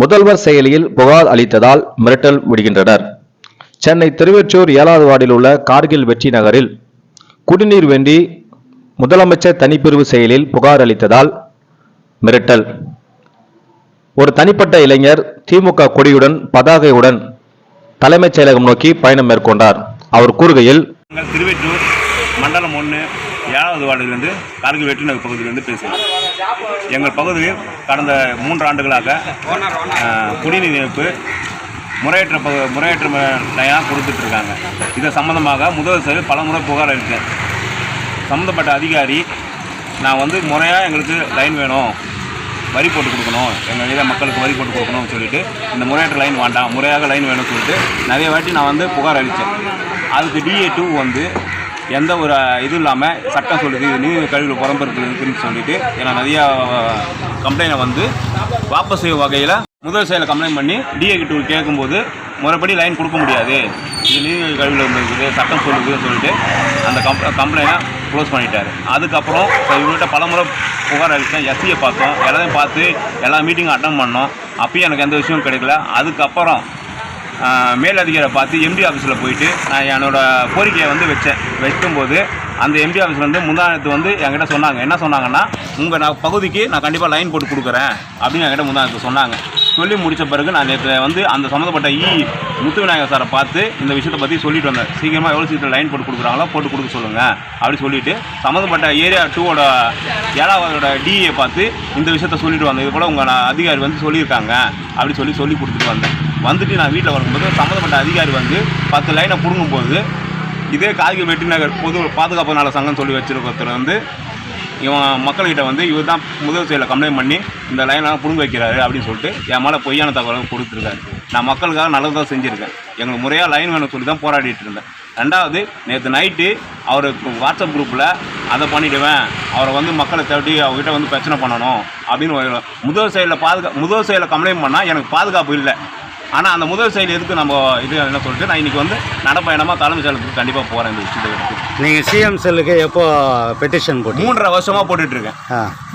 முதல்வர் செயலியில் புகார் அளித்ததால் மிரட்டல் விடுகின்றனர். சென்னை திருவெற்றூர் ஏழாவது வார்டில் உள்ள கார்கில் வெற்றி நகரில் குடிநீர் வேண்டி முதலமைச்சர் தனிப்பிரிவு செயலில் புகார் அளித்ததால் மிரட்டல். ஒரு தனிப்பட்ட இளைஞர் திமுக கொடியுடன் பதாகையுடன் தலைமைச் செயலகம் நோக்கி பயணம் மேற்கொண்டார். அவர் கூறுகையில் திருவெற்றூர் மண்டலம் ஒன்று ஏழாவது வார்டிலிருந்து கார்கில் வெற்றிநகர் பகுதியிலிருந்து பேசுகிறேன் எங்கள் பகுதியில் கடந்த மூன்று ஆண்டுகளாக குடிநீர் இணைப்பு முறையற்ற பகு முறையற்ற நிலையாக கொடுத்துட்ருக்காங்க. இது சம்மந்தமாக முதல் செயல் பல முறை புகார் அளித்தேன் சம்மந்தப்பட்ட அதிகாரி நான் வந்து முறையாக எங்களுக்கு லைன் வேணும் வரி போட்டு கொடுக்கணும் எங்கள் இதை மக்களுக்கு வரி போட்டு கொடுக்கணும்னு சொல்லிட்டு இந்த முறையற்ற லைன் வேண்டாம் முறையாக லைன் வேணும்னு சொல்லிட்டு நிறைய வாட்டி நான் வந்து புகார் அளித்தேன். அதுக்கு டிஏ டூ வந்து எந்த ஒரு இதுவும் இல்லாமல் சட்டம் சொல்லுது இது நீர் கழிவு புறம்பெருக்கு இருக்குன்னு சொல்லிட்டு ஏன்னா நிறையா கம்ப்ளைண்ட்டை வந்து வாபஸ் செய்யும் வகையில் முதல் செயலை கம்ப்ளைண்ட் பண்ணி டிஏ கிட்ட கேட்கும்போது முறைப்படி லைன் கொடுக்க முடியாது. இது நீர் கழிவில் இருக்குது சட்டம் சொல்லுதுன்னு சொல்லிட்டு அந்த கம் கம்ப்ளைண்ட்டை க்ளோஸ் பண்ணிட்டார். அதுக்கப்புறம் இவங்ககிட்ட பலமுறை புகார் அளித்தேன் எஸ்சியை பார்த்தோம். எல்லாத்தையும் பார்த்து எல்லா மீட்டிங்கும் அட்டன் பண்ணோம். அப்பயும் எனக்கு எந்த விஷயமும் கிடைக்கல. அதுக்கப்புறம் மேலதிகாரை பார்த்து எம்டி ஆஃபீஸில் போயிட்டு நான் என்னோட கோரிக்கையை வந்து வச்சேன். வைக்கும்போது அந்த எம்டி ஆஃபீஸ் வந்து முந்தானத்து வந்து என்கிட்ட சொன்னாங்க. என்ன சொன்னாங்கன்னா உங்கள் நான் பகுதிக்கு நான் கண்டிப்பாக லைன் போட்டு கொடுக்குறேன். அப்படின்னு என்கிட்ட முந்தானத்து சொன்னாங்க. சொல்லி முடித்த பிறகு நான் நேற்று வந்து அந்த சம்மந்தப்பட்ட இ e முத்துவிநாயகர் சாரை பார்த்து இந்த விஷயத்தை பற்றி சொல்லிட்டு வந்தேன். சீக்கிரமாக எவ்வளோ சீக்கிரம் லைன் போட்டு கொடுக்குறாங்களோ போட்டு கொடுக்க சொல்லுங்கள் அப்படி சொல்லிட்டு சம்மந்தப்பட்ட ஏரியா டூவோட ஏழாவதோட டிஏ பார்த்து இந்த விஷயத்த சொல்லிட்டு வந்தேன். இது போல் உங்கள் அதிகாரி வந்து சொல்லியிருக்காங்க. அப்படி சொல்லி சொல்லி கொடுத்துட்டு வந்தேன். வந்துட்டு நான் வீட்டில் வரும்போது சம்மந்தப்பட்ட அதிகாரி வந்து பத்து லைனை பிடுங்கும்போது இதே கார்கில் வெற்றி நகர் பொது பாதுகாப்பு நல சங்கம் சொல்லி வச்சிருக்கிறவர் வந்து இவன் மக்கள்கிட்ட வந்து இவர் தான் முதல் செயலில் கம்ப்ளைண்ட் பண்ணி இந்த லைனெலாம் புடுங்க வைக்கிறாரு அப்படின்னு சொல்லிட்டு என் மேலே பொய்யான தகவலை கொடுத்துருக்காரு. நான் மக்களுக்காக நல்லது தான் செஞ்சுருக்கேன். எங்களுக்கு முறையாக லைன் வேணும் சொல்லி தான் போராடிட்டு இருந்தேன். ரெண்டாவது நேற்று நைட்டு அவருக்கு வாட்ஸ்அப் குரூப்பில் அதை பண்ணிவிடுவேன் அவரை வந்து மக்களை தேடி அவர்கிட்ட வந்து பிரச்சனை பண்ணணும் அப்படின்னு முதல் செயலில் பாதுகா முதல் செயலில் கம்ப்ளைண்ட் பண்ணால் எனக்கு பாதுகாப்பு இல்லை. ஆனால் அந்த முதல் செயல் எதுக்கு நம்ம இது என்ன சொல்லிட்டு நான் இன்றைக்கி வந்து நடப்பயணமாக தலைமைச் செயலகத்துக்கு கண்டிப்பாக போகிறேன் இந்த விஷயத்தை எடுத்து. நீங்கள் சிஎம் செல்லுக்கு எப்போ பெட்டிஷன் போட்டீங்க? மூன்றரை வருஷமாக போட்டுட்ருக்கேன்.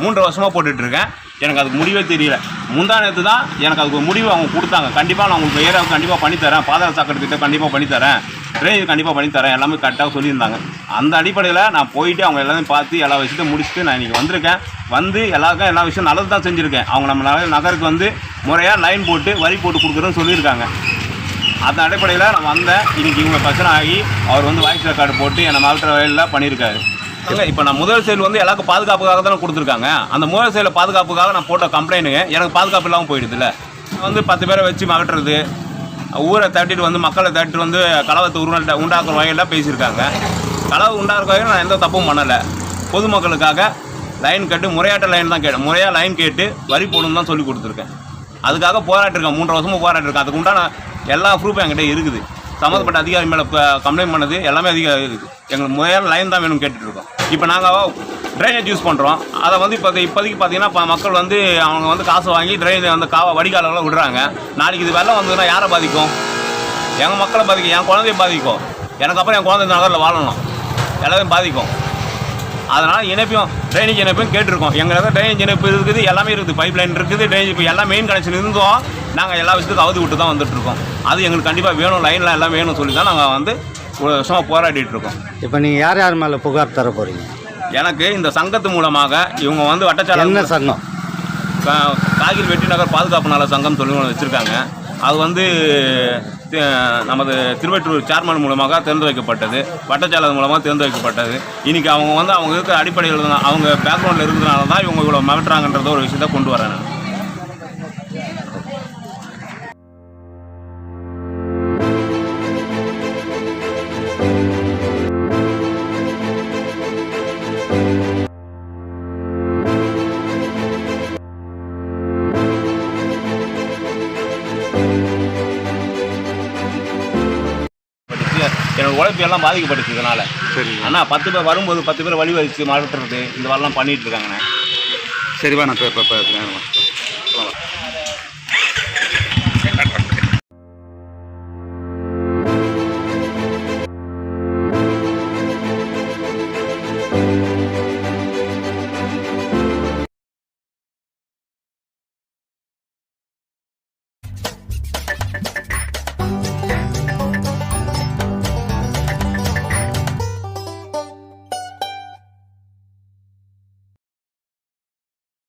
மூன்றரை வருஷமாக போட்டுட்ருக்கேன். எனக்கு அதுக்கு முடிவே தெரியல. முந்தா நேற்று தான் எனக்கு அதுக்கு முடிவு அவங்க கொடுத்தாங்க. கண்டிப்பாக நான் உங்களுக்கு ஏரியாவுக்கு கண்டிப்பாக பண்ணித்தரேன். பாதாள சாக்கடை திட்டம் கண்டிப்பாக பண்ணித்தரேன். டிரைவர் கண்டிப்பாக பண்ணித்தரேன் எல்லாமே கரெக்டாக சொல்லியிருந்தாங்க. அந்த அடிப்படையில் நான் போயிட்டு அவங்க எல்லாத்தையும் பார்த்து எல்லா விஷயத்தையும் முடிச்சுட்டு நான் இன்றைக்கி வந்திருக்கேன். வந்து எல்லாருக்கும் எல்லா விஷயம் நல்லது தான் செஞ்சுருக்கேன். அவங்க நம்ம நகருக்கு வந்து முறையாக லைன் போட்டு வரி போட்டு கொடுக்குறேன்னு சொல்லியிருக்காங்க. அந்த அடிப்படையில் நான் வந்தேன். இன்னைக்கு இவங்க பிரச்சனை ஆகி அவர் வந்து வாய்ஸ் ரெக்கார்டு போட்டு என்னை மாவட்ட வயலில் பண்ணியிருக்காரு. இல்லை இப்போ நான் முதல் செயல் வந்து எல்லாருக்கும் பாதுகாப்புக்காக தானே கொடுத்துருக்காங்க. அந்த முதல் செயலில் பாதுகாப்புக்காக நான் போட்ட கம்ப்ளைண்ட்டுங்க எனக்கு பாதுகாப்பு இல்லாமல் போயிடுதுல்ல. வந்து பத்து பேரை வச்சு மகட்டுறது ஊரை தட்டிட்டு வந்து மக்களை தட்டிட்டு வந்து கலவத்தை உருவாட்ட உண்டாக்குற வகையில் பேசியிருக்காங்க. கலவை உண்டாக்குற வகையில் நான் எந்த தப்பும் பண்ணலை. பொதுமக்களுக்காக லைன் கட்டு முறையாட்ட லைன் தான் கேட்டேன் முறையாக லைன் கேட்டு வரி போடணும்னு தான் சொல்லி கொடுத்துருக்கேன். அதுக்காக போராட்டிருக்கேன் மூன்றரை வருஷமாக போராட்டிருக்கேன் அதுக்கு உண்டான எல்லா ப்ரூஃபும் என்கிட்ட இருக்குது. சம்மந்தப்பட்ட அதிகாரி மேலே கம்ப்ளைண்ட் பண்ணது எல்லாமே அதிகாரி இருக்குது எங்களுக்கு முறையான லைன் தான் வேணும் கேட்டுட்ருக்கோம் இப்போ நாங்கள் ட்ரைனேஜ் யூஸ் பண்ணுறோம் அதை வந்து இப்போ இப்போதைக்கு பார்த்தீங்கன்னா இப்போ மக்கள் வந்து அவங்க வந்து காசு வாங்கி ட்ரைனேஜ் வந்து காவ வடிகாலெல்லாம் விடுறாங்க. நாளைக்கு இது வெள்ளம் வந்ததுன்னா யாரை பாதிக்கும்? எங்கள் மக்களை பாதிக்கும் என் குழந்தைய பாதிக்கும். எனக்கு அப்புறம் என் குழந்தை நகரில் வாழணும். எல்லாத்தையும் பாதிக்கும். அதனால் இணைப்பையும் ட்ரைனேஜ் இணைப்பையும் கேட்டிருக்கோம். எங்களுக்கு ட்ரைனேஜ் இணைப்பு இருக்குது எல்லாமே இருக்குது. பைப் லைன் இருக்குது ட்ரைனேஜ் இப்போ எல்லாம் மெயின் கனெக்ஷன் இருந்தோம். நாங்கள் எல்லா விஷயத்துக்கும் அவதி விட்டு தான் வந்துட்டுருக்கோம் அது எங்களுக்கு கண்டிப்பாக வேணும் லைன்லாம் எல்லாம் வேணும்னு சொல்லி தான் நாங்கள் வந்து ஒரு வருஷமாக போராடிட்டு இருக்கோம். இப்போ நீங்கள் யார் யார் மேலே புகார் தர போகிறீங்க எனக்கு இந்த சங்கத்து மூலமாக இவங்க வந்து வட்டச்சாலை என்ன சங்கம்? கா- காகில் வெற்றி நகர் பாதுகாப்பு நல சங்கம் சொல்லி ஒன்று வச்சுருக்காங்க. அது வந்து நமது திருவற்றூர் சேர்மன் மூலமாக திறந்து வைக்கப்பட்டது வட்டச்சாலை மூலமாக திறந்து வைக்கப்பட்டது இன்றைக்கி அவங்க வந்து அவங்க இருக்கிற அடிப்படையில் அவங்க பேக்ரவுண்டில் இருக்கிறதுனால தான் இவங்க இவ்வளோ மிரட்டுறாங்கன்றத ஒரு விஷயத்த கொண்டு வரேன் நான் பட்டுச்சு என்னோட உழைப்பு எல்லாம் பாதிக்கப்பட்டுச்சு இதனால். சரி ஆனால் பத்து பேர் வரும்போது பத்து பேர் வழி வச்சு மாட்டுறது இந்த மாதிரிலாம் பண்ணிகிட்டு இருக்காங்கண்ணே. சரிவா நான் இப்போ இப்போ